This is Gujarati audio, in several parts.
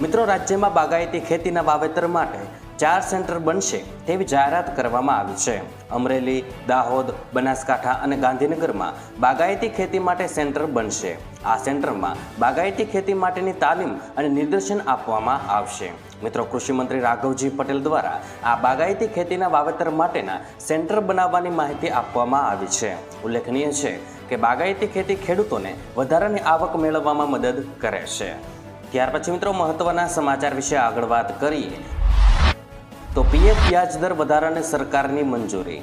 મિત્રો, રાજ્યમાં બાગાયતી ખેતીના વાવેતર માટે ચાર સેન્ટર બનશે તેવી જાહેરાત કરવામાં આવી છે. અમરેલી, દાહોદ, બનાસકાંઠા અને ગાંધીનગરમાં બાગાયતી ખેતી માટે સેન્ટર બનશે. આ સેન્ટરમાં બાગાયતી ખેતી માટેની તાલીમ અને નિર્દેશન આપવામાં આવશે. મિત્રો, કૃષિમંત્રી રાઘવજી પટેલ દ્વારા આ બાગાયતી ખેતીના વાવેતર માટેના સેન્ટર બનાવવાની માહિતી આપવામાં આવી છે. ઉલ્લેખનીય છે કે, બાગાયતી ખેતી ખેડૂતોને વધારાની આવક મેળવવામાં મદદ કરે છે. ત્યાર પછી મિત્રો મહત્વના સમાચાર વિશે આગળ વાત કરીએ. તો પીએફ વ્યાજ દર વધારાને સરકારની મંજૂરી.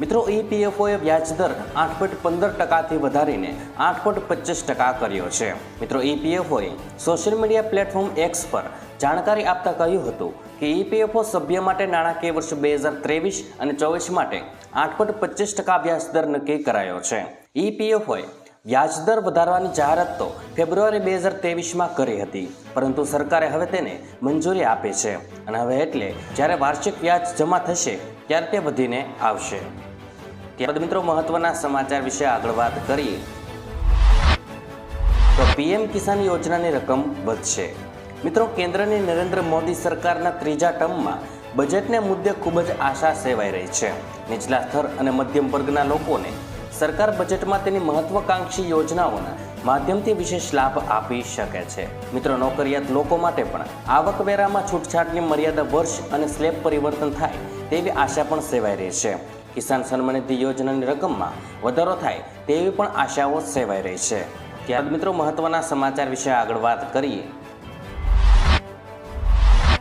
મિત્રો ઈપીએફઓએ વ્યાજ દર આઠ પોઈન્ટ પંદર ટકાથી વધારીને આઠ પોઈન્ટ પચીસ ટકા કર્યો છે. મિત્રો ઈપીએફઓએ સોશિયલ મીડિયા પ્લેટફોર્મ એક્સ પર જાણકારી આપતા કહ્યું હતું કે ઈપીએફઓ સભ્ય માટે નાણાકીય વર્ષ બે હજાર ત્રેવીસ અને ચોવીસ માટે આઠ પોઈન્ટ પચીસ ટકા વ્યાજ દર નક્કી કરાયો છે. ઈપીએફઓએ વ્યાજદર વધારવાની જાહેરાત તો ફેબ્રુઆરી બે હજાર ત્રેવીસમાં કરી હતી. પરંતુ સરકારે હવે તેને મંજૂરી આપી છે. અને હવે એટલે જ્યારે વાર્ષિક વ્યાજ જમા થશે, ત્યારે તે વધીને આવશે. ત્યારબાદ મિત્રો મહત્વના સમાચાર વિશે આગળ વાત કરીએ. તો પીએમ કિસાન યોજનાની રકમ વધશે. મિત્રો કેન્દ્રની નરેન્દ્ર મોદી સરકારના ત્રીજા ટર્મમાં બજેટને મુદ્દે ખૂબ જ આશા સેવાઈ રહી છે. નીચલા સ્તર અને મધ્યમ વર્ગના લોકોને સરકાર બજેટમાં તેની મહત્વકાંક્ષી યોજનાઓના માધ્યમથી વિશેષ લાભ આપી શકે છે. મિત્રો, નોકરિયાત લોકો માટે પણ આવકવેરામાં છૂટછાટની મર્યાદા વર્ષ અને સ્લેબ પરિવર્તન થાય તેવી આશા પણ સેવાઈ રહી છે. કિસાન સન્માન નિધિ યોજનાની રકમમાં વધારો થાય તેવી પણ આશાઓ સેવાઈ રહી છે. ત્યારબાદ મિત્રો, મહત્વના સમાચાર વિશે આગળ વાત કરીએ.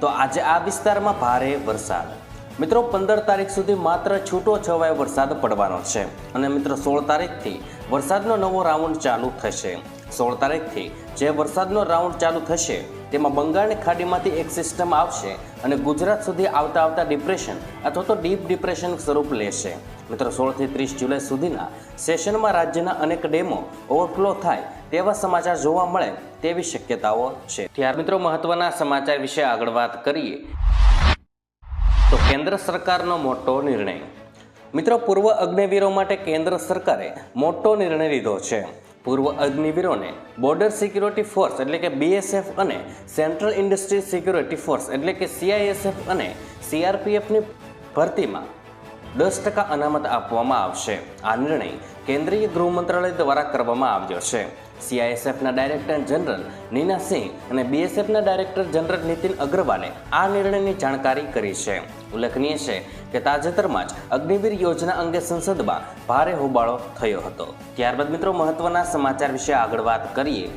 તો આજે આ વિસ્તારમાં ભારે વરસાદ. મિત્રો, પંદર તારીખ સુધી માત્ર છૂટો છવાયો વરસાદ પડવાનો છે અને મિત્રો, સોળ તારીખથી વરસાદનો નવો રાઉન્ડ ચાલુ થશે. સોળ તારીખથી જે વરસાદનો રાઉન્ડ ચાલુ થશે, તેમાં બંગાળની ખાડીમાંથી એક સિસ્ટમ આવશે અને ગુજરાત સુધી આવતા આવતા ડિપ્રેશન અથવા તો ડીપ ડિપ્રેશન સ્વરૂપ લેશે. મિત્રો સોળથી ત્રીસ જુલાઈ સુધીના સેશનમાં રાજ્યના અનેક ડેમો ઓવરફ્લો થાય તેવા સમાચાર જોવા મળે તેવી શક્યતાઓ છે. ત્યાર મિત્રો, મહત્વના સમાચાર વિશે આગળ વાત કરીએ. કેન્દ્ર સરકારનો મોટો નિર્ણય. મિત્રો, પૂર્વ અગ્નિવીરો માટે કેન્દ્ર સરકારે મોટો નિર્ણય લીધો છે. પૂર્વ અગ્નિવીરોને બોર્ડર સિક્યુરિટી ફોર્સ એટલે કે બીએસએફ અને સેન્ટ્રલ ઇન્ડસ્ટ્રી સિક્યુરિટી ફોર્સ એટલે કે સીઆઈએસએફ અને સીઆરપીએફની ભરતીમાં દસ ટકા અનામત આપવામાં આવશે. આ નિર્ણય કેન્દ્રીય ગૃહ મંત્રાલય દ્વારા કરવામાં આવ્યો છે. સીઆઈએસએફના ડાયરેક્ટર જનરલ નીના સિંહ અને બીએસએફના ડાયરેક્ટર જનરલ નીતિન અગ્રવાલે આ નિર્ણયની જાણકારી કરી છે. ઉલ્લેખનીય છે કે તાજેતરમાં જ અગ્નિવીર યોજના અંગે સંસદમાં ભારે હોબાળો થયો હતો. ત્યારબાદ મિત્રો મહત્વના સમાચાર વિશે આગળ વાત કરીએ.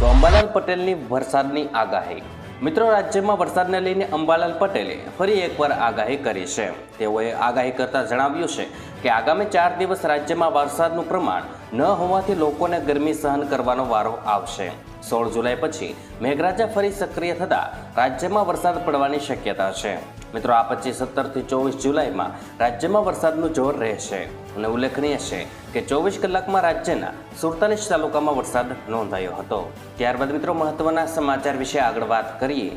તો અંબાલાલ પટેલની વરસાદની આગાહી. મિત્રો રાજ્યમાં વરસાદને લઈને અંબાલાલ પટેલે ફરી એકવાર આગાહી કરી છે. તેઓએ આગાહી કરતા જણાવ્યું છે કે આગામી ચાર દિવસ રાજ્યમાં વરસાદનું પ્રમાણ ન હોવાથી લોકોને ગરમી સહન કરવાનો વારો આવશે. સોળ જુલાઈ પછી મેઘરાજા ફરી સક્રિય થતાં રાજ્યમાં વરસાદ પડવાની શક્યતા છે. મિત્રો, આ પછી સત્તરથી ચોવીસ જુલાઈમાં રાજ્યમાં વરસાદનું જોર રહેશે. અને ઉલ્લેખનીય છે કે ચોવીસ કલાકમાં રાજ્યના સુડતાલીસ તાલુકામાં વરસાદ નોંધાયો હતો. ત્યારબાદ મિત્રો, મહત્વના સમાચાર વિશે આગળ વાત કરીએ.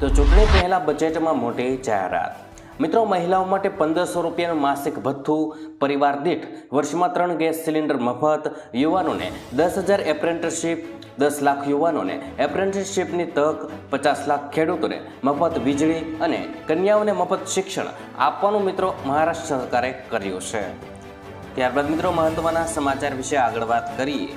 તો ચૂંટણી પહેલા બજેટમાં મોટી જાહેરાત. મિત્રો, મહિલાઓ માટે પંદરસો રૂપિયાનું માસિક ભથ્થું, પરિવાર દીઠ વર્ષમાં ત્રણ ગેસ સિલિન્ડર મફત, યુવાનોને દસ હજાર એપ્રેન્ટિસશીપ, દસ લાખ યુવાનોને એપ્રેન્ટિસશીપની તક, પચાસ લાખ ખેડૂતોને મફત વીજળી અને કન્યાઓને મફત શિક્ષણ આપવાનું મિત્રો મહારાષ્ટ્ર સરકારે કર્યું છે. ત્યારબાદ મિત્રો, મહત્વના સમાચાર વિશે આગળ વાત કરીએ.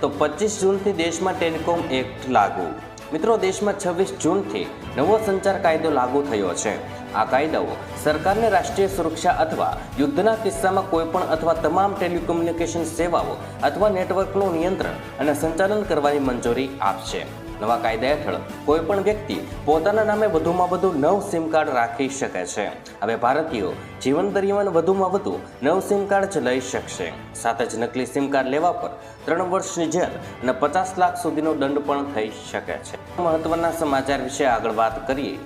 તો પચીસ જૂનથી દેશમાં ટેલિકોમ એક્ટ લાગુ. મિત્રો, દેશમાં છવ્વીસ જૂનથી નવો સંચાર કાયદો લાગુ થયો છે. આ કાયદાઓ સરકારને રાષ્ટ્રીય સુરક્ષા અથવા યુદ્ધના કિસ્સામાં કોઈપણ અથવા તમામ ટેલિકોમ્યુનિકેશન સેવાઓ અથવા નેટવર્કનું નિયંત્રણ અને સંચાલન કરવાની મંજૂરી આપશે. નવા કાયદા હેઠળ કોઈ પણ વ્યક્તિ પોતાના નામે વધુમાં વધુ નવ સિમ કાર્ડ રાખી શકે છે. હવે ભારતીયો જીવન દરમિયાન વધુમાં વધુ નવ સિમ કાર્ડ જ લઈ શકશે. સાથે જ નકલી સિમ કાર્ડ લેવા પર ત્રણ વર્ષની જેલ અને પચાસ લાખ સુધીનો દંડ પણ થઈ શકે છે. મહત્વના સમાચાર વિશે આગળ વાત કરીએ.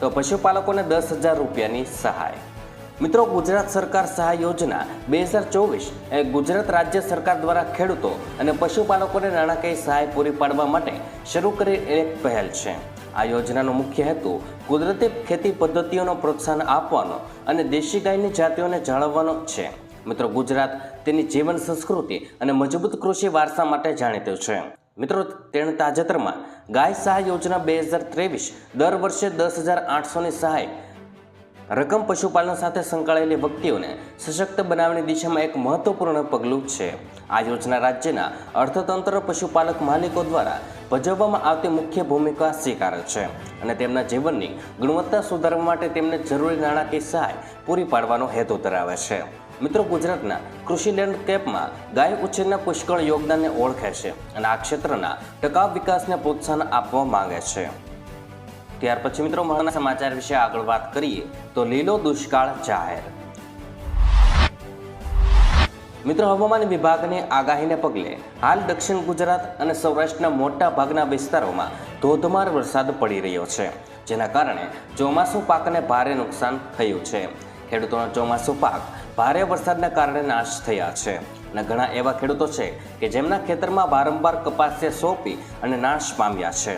તો પશુપાલકોને દસ હજાર રૂપિયાની સહાય. મિત્રો, ગુજરાત સરકાર સહાય યોજના બે હજાર ચોવીસ એ ગુજરાત રાજ્ય સરકાર દ્વારા ખેડૂતો અને પશુપાલકોને નાણાકીય સહાય પૂરી પાડવા માટે શરૂ કરી એક પહેલ છે. આ યોજનાનો મુખ્ય હેતુ કુદરતી ખેતી પદ્ધતિઓનો પ્રોત્સાહન આપવાનો અને દેશી ગાયની જાતિઓને જાળવવાનો છે. મિત્રો, ગુજરાત તેની જીવન સંસ્કૃતિ અને મજબૂત કૃષિ વારસા માટે જાણીતું છે. મિત્રો, તેણે તાજેતરમાં ગાય સહાય યોજના બે હજાર ત્રેવીસ દર વર્ષે દસ હજાર આઠસોની સહાય રકમ પશુપાલન સાથે સંકળાયેલી વ્યક્તિઓને સશક્ત બનાવવાની દિશામાં એક મહત્વપૂર્ણ પગલું છે. આ યોજના રાજ્યના અર્થતંત્ર પશુપાલક માલિકો દ્વારા ભજવવામાં આવતી મુખ્ય ભૂમિકા સ્વીકારે છે અને તેમના જીવનની ગુણવત્તા સુધારવા માટે તેમને જરૂરી નાણાકીય સહાય પૂરી પાડવાનો હેતુ ધરાવે છે. મિત્રો, ગુજરાતના કૃષિ લેન્ડસ્કેપમાં ગાય ઉછેરના પુષ્કળ યોગદાનને ઓળખે છે અને આ ક્ષેત્રના ટકાઉ વિકાસને પ્રોત્સાહન આપવા માંગે છે. ત્યાર પછી મિત્રો મહત્વના સમાચાર વિશે આગળ વાત કરીએ તો લીલો દુષ્કાળ જાહેર. મિત્રો હવામાન વિભાગની આગાહીને પગલે હાલ દક્ષિણ ગુજરાત અને સૌરાષ્ટ્રના મોટા ભાગના વિસ્તારોમાં ધોધમાર વરસાદ પડી રહ્યો છે, જેના કારણે ચોમાસુ પાકને ભારે નુકસાન થયું છે. ખેડૂતોનો ચોમાસુ પાક ભારે વરસાદના કારણે નાશ થયા છે અને ઘણા એવા ખેડૂતો છે કે જેમના ખેતરમાં વારંવાર કપાસે સોંપી અને નાશ પામ્યા છે.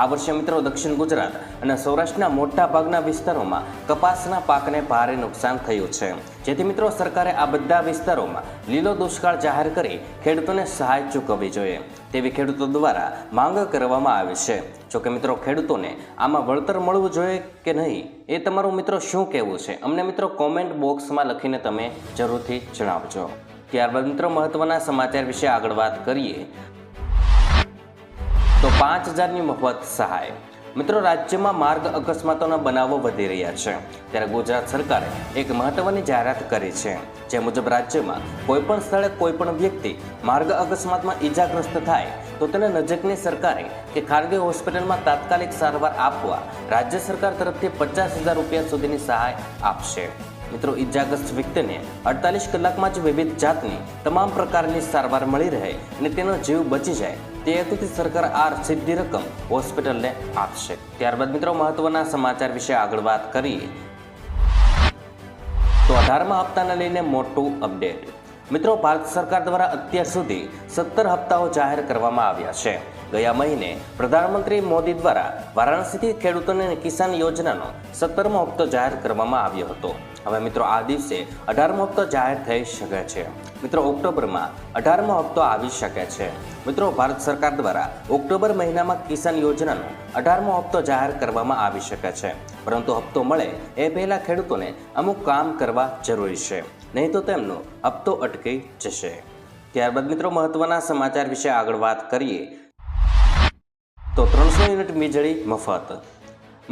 આ વર્ષે મિત્રો દક્ષિણ ગુજરાત અને સૌરાષ્ટ્રના મોટા ભાગના વિસ્તારોમાં કપાસના પાકને ભારે નુકસાન થયું છે. જેથી મિત્રો સરકારે આ બધા વિસ્તારોમાં લીલો દુષ્કાળ જાહેર કરી ખેડૂતોને સહાય ચૂકવવી જોઈએ. તેવી ખેડૂતો દ્વારા માંગ કરવામાં આવી છે. જોકે મિત્રો ખેડૂતોને આમાં વળતર મળવું જોઈએ કે નહીં, એ તમારું મિત્રો શું કહેવું છે? અમને મિત્રો કોમેન્ટ બોક્સમાં લખીને તમે જરૂરથી જણાવજો. ત્યારબાદ મિત્રો મહત્વના સમાચાર વિશે આગળ વાત કરીએ. પાંચ હજારની મફત સહાય. મિત્રો, રાજ્યમાં માર્ગ અકસ્માતોના બનાવો વધી રહ્યા છે. ત્યારે ગુજરાત સરકારે એક મહત્વની જાહેરાત કરી છે. જે મુજબ રાજ્યમાં કોઈપણ સ્થળે કોઈપણ વ્યક્તિ માર્ગ અકસ્માતમાં ઈજાગ્રસ્ત થાય, તો તેને નજીકની સરકારી કે ખાનગી હોસ્પિટલમાં તાત્કાલિક સારવાર આપવા રાજ્ય સરકાર તરફથી પચાસ હજાર રૂપિયા સુધીની સહાય આપશે. મિત્રો, ઈજાગ્રસ્ત વ્યક્તિને અડતાલીસ કલાકમાં જ વિવિધ જાતની તમામ પ્રકારની સારવાર મળી રહે અને તેનો જીવ બચી જાય તે હેતુથી સરકાર આ સીધી રકમ હોસ્પિટલને આપશે. ત્યારબાદ મિત્રો મહત્વના સમાચાર વિશે આગળ વાત કરીએ. તો અઢારમા હપ્તાને લઈને મોટું અપડેટ. મિત્રો, ભારત સરકાર દ્વારા અત્યાર સુધી સત્તર હપ્તાઓ જાહેર કરવામાં આવ્યા છે. ગયા મહિને પ્રધાનમંત્રી મોદી દ્વારા વારાણસીથી ખેડૂતોને કિસાન યોજનાનો સત્તરમો હપ્તો જાહેર કરવામાં આવ્યો હતો. હવે મિત્રો, આ દિવસે અઢારમો હપ્તો જાહેર થઈ શકે છે. મિત્રો, ઓક્ટોબરમાં અઢારમો હપ્તો આવી શકે છે. મિત્રો, ભારત સરકાર દ્વારા ઓક્ટોબર મહિનામાં કિસાન યોજનાનો અઢારમો હપ્તો જાહેર કરવામાં આવી શકે છે. પરંતુ હપ્તો મળે એ પહેલાં ખેડૂતોને અમુક કામ કરવા જરૂરી છે. નહીં તો તેમનો હપ્તો અટકી જશે. ત્યારબાદ મિત્રો મહત્વના સમાચાર વિશે આગળ વાત કરીએ. તો ત્રણસો યુનિટ વીજળી મફત.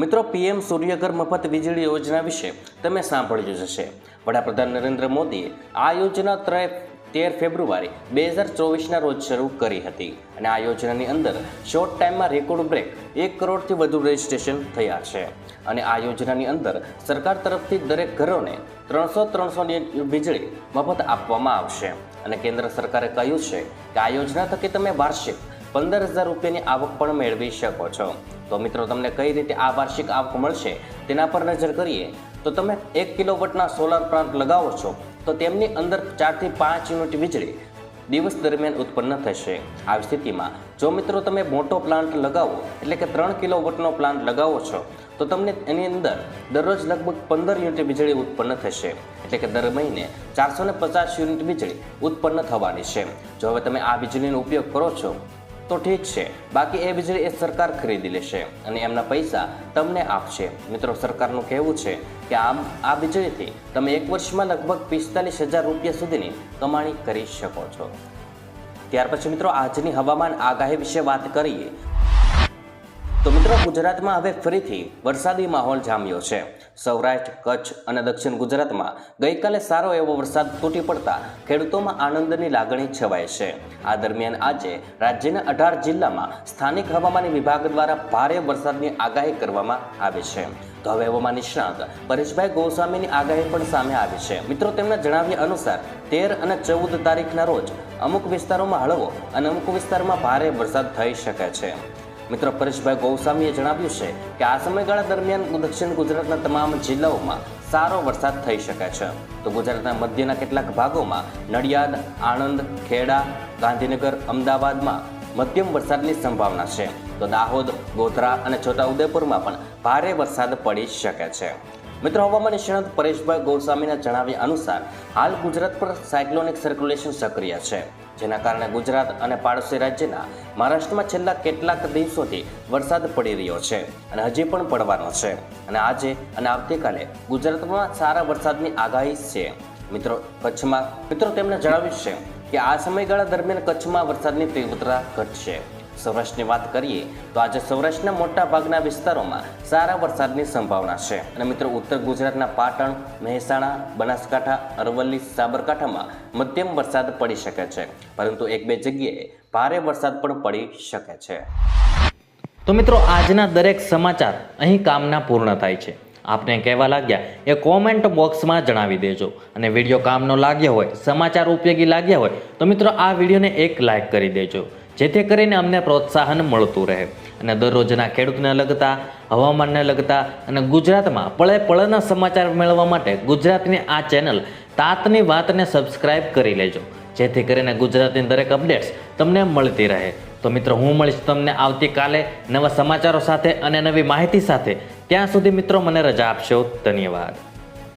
મિત્રો પીએમ સૂર્યઘર મફત વીજળી યોજના વિશે તમે સાંભળ્યું જ હશે. વડાપ્રધાન નરેન્દ્ર મોદીએ આ યોજના ત્રે તેર ફેબ્રુઆરી બે હજાર ચોવીસના રોજ શરૂ કરી હતી અને આ યોજનાની અંદર શોર્ટ ટાઈમમાં રેકોર્ડ બ્રેક એક કરોડથી વધુ રજિસ્ટ્રેશન થયા છે. અને આ યોજનાની અંદર સરકાર તરફથી દરેક ઘરોને ત્રણસો ત્રણસોની વીજળી મફત આપવામાં આવશે. અને કેન્દ્ર સરકારે કહ્યું છે કે આ યોજના થકી તમે વાર્ષિક પંદર હજાર રૂપિયાની આવક પણ મેળવી શકો છો. તો મિત્રો, તમને કઈ રીતે આ વાર્ષિક આવક મળશે તેના પર નજર કરીએ. તો તમે એક કિલોવોટના સોલાર પ્લાન્ટ લગાવો છો. તો તેમની અંદર ચારથી પાંચ યુનિટ વીજળી દિવસ દરમિયાન ઉત્પન્ન થશે. આવી સ્થિતિમાં જો મિત્રો તમે મોટો પ્લાન્ટ લગાવો, એટલે કે ત્રણ કિલોવોટનો પ્લાન્ટ લગાવો છો, તો તમને એની અંદર દરરોજ લગભગ પંદર યુનિટ વીજળી ઉત્પન્ન થશે. એટલે કે દર મહિને ચારસો ને પચાસ યુનિટ વીજળી ઉત્પન્ન થવાની છે. જો હવે તમે આ વીજળીનો ઉપયોગ કરો છો તો ઠીક છે, બાકી એ વીજળી એ સરકાર ખરીદી લેશે અને એમના પૈસા તમને આપશે. મિત્રો, સરકારનું કહેવું છે કે આમ આ વીજળીથી તમે એક વર્ષમાં લગભગ પિસ્તાલીસ હજાર રૂપિયા સુધીની કમાણી કરી શકો છો. ત્યાર પછી મિત્રો, આજની હવામાન આગાહી વિશે વાત કરીએ. તો મિત્રો, ગુજરાતમાં હવે ફરીથી વરસાદી માહોલ જામ્યો છે. સૌરાષ્ટ્ર, કચ્છ અને દક્ષિણ ગુજરાતમાં ગઈકાલે સારો એવો વરસાદ તૂટી પડતા ખેડૂતોમાં આનંદની લાગણી છવાય છે. આ દરમિયાન આજે રાજ્યના અઢાર જિલ્લામાં સ્થાનિક હવામાન વિભાગ દ્વારા ભારે વરસાદની આગાહી કરવામાં આવી છે. તો હવે હવામાન નિષ્ણાંત પરેશભાઈ ગોસ્વામીની આગાહી પણ સામે આવી છે. મિત્રો, તેમના જણાવ્યા અનુસાર તેર અને ચૌદ તારીખના રોજ અમુક વિસ્તારોમાં હળવો અને અમુક વિસ્તારમાં ભારે વરસાદ થઈ શકે છે. મિત્રો પરેશભાઈ ગૌસ્વામીએ જણાવ્યું છે કે આ સમયગાળા દરમિયાન દક્ષિણ ગુજરાતના તમામ જિલ્લાઓમાં સારો વરસાદ થઈ શકે છે. તો ગુજરાતના મધ્યના કેટલાક ભાગોમાં નડિયાદ, આણંદ, ખેડા, ગાંધીનગર, અમદાવાદમાં મધ્યમ વરસાદની સંભાવના છે. તો દાહોદ, ગોધરા અને છોટાઉદેપુરમાં પણ ભારે વરસાદ પડી શકે છે. મિત્રો હવામાન નિષ્ણાત પરેશભાઈ ગોસ્વામીના જણાવ્યા અનુસાર હાલ ગુજરાત પર સાયક્લોનિક સર્ક્યુલેશન સક્રિય છે. જેના કારણે ગુજરાત અને પાડોશી રાજ્યના મહારાષ્ટ્રમાં છેલ્લા કેટલાક દિવસોથી વરસાદ પડી રહ્યો છે અને હજી પણ પડવાનો છે. અને આજે અને આવતીકાલે ગુજરાતમાં સારા વરસાદની આગાહી છે. મિત્રો, કચ્છમાં મિત્રો તેમણે જણાવ્યું છે કે આ સમયગાળા દરમિયાન કચ્છમાં વરસાદની તીવ્રતા ઘટશે. સૌરાષ્ટ્રની વાત કરીએ તો આજે સૌરાષ્ટ્રના મોટા ભાગના વિસ્તારોમાં સારા વરસાદની સંભાવના છે. અને મિત્રો, ઉત્તર ગુજરાતના પાટણ, મહેસાણા, બનાસકાંઠા, અરવલ્લી, સાબરકાંઠામાં મધ્યમ વરસાદ પડી શકે છે. પરંતુ એક બે જગ્યાએ ભારે વરસાદ પણ પડી શકે છે. તો મિત્રો, આજના દરેક સમાચાર અહીં કામના પૂર્ણ થાય છે. આપને કહેવા લાગ્યા એ કોમેન્ટ બોક્સમાં જણાવી દેજો. અને વીડિયો કામનો લાગ્યો હોય, સમાચાર ઉપયોગી લાગ્યા હોય, તો મિત્રો, આ વિડીયોને એક લાઇક કરી દેજો. જેથી કરીને અમને પ્રોત્સાહન મળતું રહે. અને દરરોજના ખેડૂતને લગતા, હવામાનને લગતા અને ગુજરાતમાં પળે પળના સમાચાર મેળવવા માટે ગુજરાતની આ ચેનલ તાતની વાતને સબસ્ક્રાઇબ કરી લેજો. જેથી કરીને ગુજરાતની દરેક અપડેટ્સ તમને મળતી રહે. તો મિત્રો, હું મળીશ તમને આવતીકાલે નવા સમાચારો સાથે અને નવી માહિતી સાથે. ત્યાં સુધી મિત્રો, મને રજા આપશો. ધન્યવાદ.